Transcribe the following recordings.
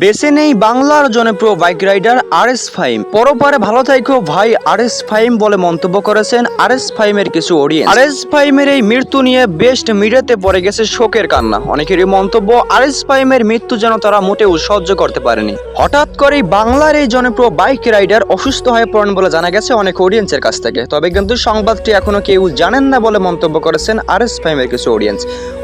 বেছে নেই বাংলার জনপ্রিয় bike rider R S Fahim. পরপারে ভালো থাইকো ভাই আর এস ফাইম বলে মন্তব্য করেছেন আর এস ফাইমের কিছু অডিয়েন্স আর এস ফাইমের এই মৃত্যু নিয়ে বেস্ট মিডিয়াতে পড়ে গেছে শোকের কান্না। অনেকেরই মন্তব্য আর এস ফাইমের মৃত্যু যেন তারা মোটেও সহ্য করতে পারেনি। হঠাৎ করেই বাংলার এই জনপ্রিয় বাইক রাইডার অসুস্থ হয়ে পড়েন বলে জানা গেছে অনেক অডিয়েন্সের কাছ থেকে। তবে কিন্তু সংবাদটি এখনও কেউ জানেন না বলে মন্তব্য করেছেন আর এস ফাইমের কিছু অডিয়েন্স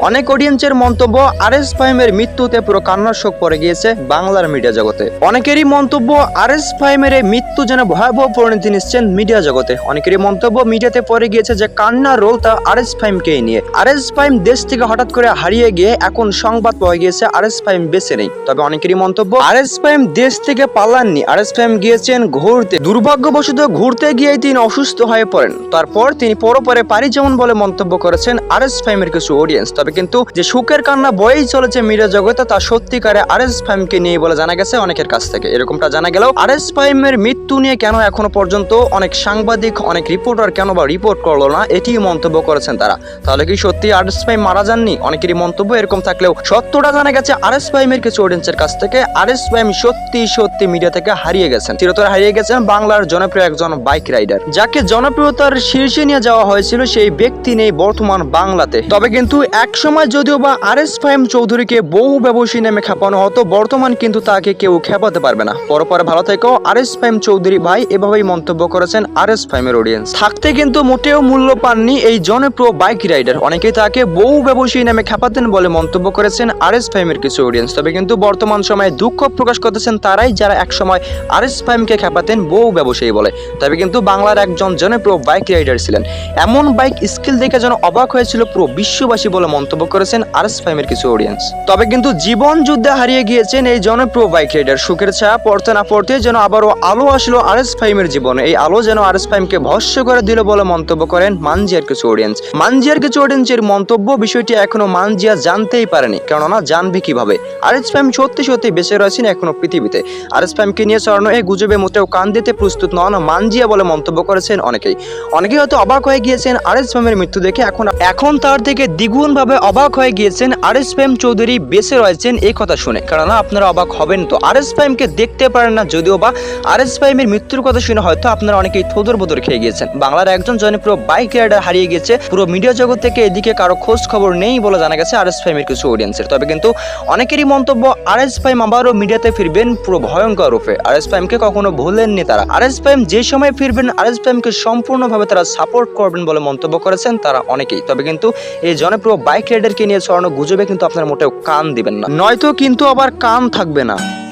অনেক অডিয়েন্সের মন্তব্য আর এস ফাইমের মৃত্যুতে পুরো কান্নার শোক পড়ে গিয়েছে বাংলার মিডিয়া জগতে। অনেকেরই মন্তব্য আর এস ফাইমের এই মৃত্যু যেন ভয়াবহ পরিণতি নিচ্ছেন মিডিয়া জগতে। অনেকেরই মন্তব্য মিডিয়াতে পড়ে গিয়েছে যে কান্নার রোল তা আর এস ফাইমকেই নিয়ে। আর এস ফাইম দেশ থেকে হঠাৎ করে হারিয়ে গিয়ে এখন সংবাদ পাওয়া গিয়েছে আর এস ফাইম বেঁচে নেই। তবে অনেকেরই মন্তব্য আর এস ফাইম দেশ থেকে পালাননি। আর এস ফাইম গিয়েছেন ঘুরতে। দুর্ভাগ্যবশত ঘুরতে গিয়ে তিনি অসুস্থ হয়ে পড়েন। তারপর তিনি পরপরে পারি যেমন বলে মন্তব্য করেছেন আর এস ফাইমের কিছু অডিয়েন্স তবে কিন্তু যে সুখের কান্না বয়েই চলেছে মিডিয়া জগতে তা সত্যিকারে আর এস ফাইমকে নিয়ে বলে জানা গেছে অনেকের কাছ থেকে। এরকমটা জানা গেলেও আর এস ফাইমের মৃত্যু নিয়ে কেন এখনও পর্যন্ত অনেক সাংবাদিক, অনেক রিপোর্টার কেন বা রিপোর্ট করল না এটি মন্তব্য করেছেন তারা। তাহলে কি সত্যি আর এস ফাইম মারা যাননি? অনেকেরই মন্তব্য এরকম থাকলেও সত্যটা জানা গেছে আর এস ফাইমের কিছু অডিয়েন্সের কাছ থেকে। আর এস ফাইম সত্যি সত্যি মিডিয়া থেকে হারিয়ে গেছেন। চিরতরে হারিয়ে গেছেন বাংলার জনপ্রিয় একজন বাইক রাইডার যাকে জনপ্রিয়তার শীর্ষে নিয়ে যাওয়া হয়েছিল সেই ব্যক্তি নেই বর্তমান বাংলাতে। তবে কিন্তু এক সময় যদিও বা আর এস ফাইম চৌধুরীকে বহু ব্যবসায়ী নামে খাপানো হতো, বর্তমান কিন্তু তাকে কেউ খেপাতে পারবে না। পরপর ভালো থেকেও আর এস ফাইম চৌধুরী ভাই এভাবেই মন্তব্য করেছেন আর এস ফাইমের অডিয়েন্স থাকতে কিন্তু মোটেও মূল্য পাননি এই জনপ্রিয় বাইক রাইডার অনেকেই তাকে বহু ব্যবসায়ী নামে খেপাতেন বলে মন্তব্য করেছেন আর এস ফাইমের কিছু অডিয়েন্স তবে কিন্তু বর্তমান সময়ে দুঃখ প্রকাশ করতেছেন তারাই যারা একসময় আর এস ফাইমকে খেপাতেন বহু ব্যবসায়ী বলে। তবে কিন্তু বাংলার একজন জনপ্রিয় বাইক রাইডার ছিলেন। এমন বাইক স্কিল দেখে যেন অবাক হয়েছিল পুরো বিশ্ববাসী বলে মন্তব্য করেছেন আর এস ফাইমের কিছু অডিয়েন্স তবে কিন্তু জীবন যুদ্ধে হারিয়ে গিয়েছেন এই জনপ্রিয় বাইক রাইডার সুখের ছায়া পড়তে না পড়তে যেন আবারও আলো আসলো আর এস ফাইমের জীবনে। এই আলো যেন আর এস ফাইমকে ভস্য করে দিল বলে মন্তব্য করেন মানজিয়ার কিছু অডিয়েন্স মানজিয়ার কিছু অডিয়েন্সের মন্তব্য বিষয়টি এখনও মানজিয়া জানতেই পারেনি, কেননা জানবে কীভাবে? আর এস ফাইম সত্যি সত্যি বেঁচে রয়েছেন এখনও পৃথিবীতে। আর এস ফাইমকে নিয়ে ছড়ানো এই গুজবে মোটেও কান দিতে প্রস্তুত নন মানজিয়া বলে মন্তব্য করেছেন অনেকেই। অনেকেই হয়তো অবাক হয়ে গিয়েছেন আর এস ফাইমের মৃত্যু দেখে এখন এখন তার থেকে দ্বিগুণ ভাবে অবাক হয়ে গিয়েছেন আর এস ফাইম চৌধুরী বেঁচে রয়েছেন এই কথা শুনে। কেননা আপনারা অবাক হবেন তো। আর এস ফাইমকে দেখতে পারেন না যদিও বা আর এস ফাইমের মৃত্যুর কথা শুনে হয়তো আপনারা অনেকেই থোদর বোদর খেয়ে গিয়েছেন। বাংলার একজন জনপ্রিয় বাইক রাইডার হারিয়ে গেছে। পুরো মিডিয়া জগৎ থেকে এদিকে কারও খোঁজ খবর নেই বলে জানা গেছে আর এস ফাইমের কিছু অডিয়েন্সের তবে কিন্তু অনেকেরই মন্তব্য আর এস ফাইম আবারও মিডিয়াতে ফিরবেন পুরো ভয়ঙ্কর রূপে। আর এস ফাইমকে কখনো ভুলেননি তারা। আর এস ফাইম যে সময় ফিরবেন আর এস ফাইমকে সম্পূর্ণভাবে তারা সাপোর্ট করবেন বলে মন্তব্য করেছেন তারা অনেকেই। তবে কিন্তু এই জনপ্রিয় বাইক রাইডারকে নিয়ে ছড়ানো গুজবে কিন্তু আপনারা মোটেও কান দিবেন না। নয়তো কিন্তু আবার কান থাকবে না।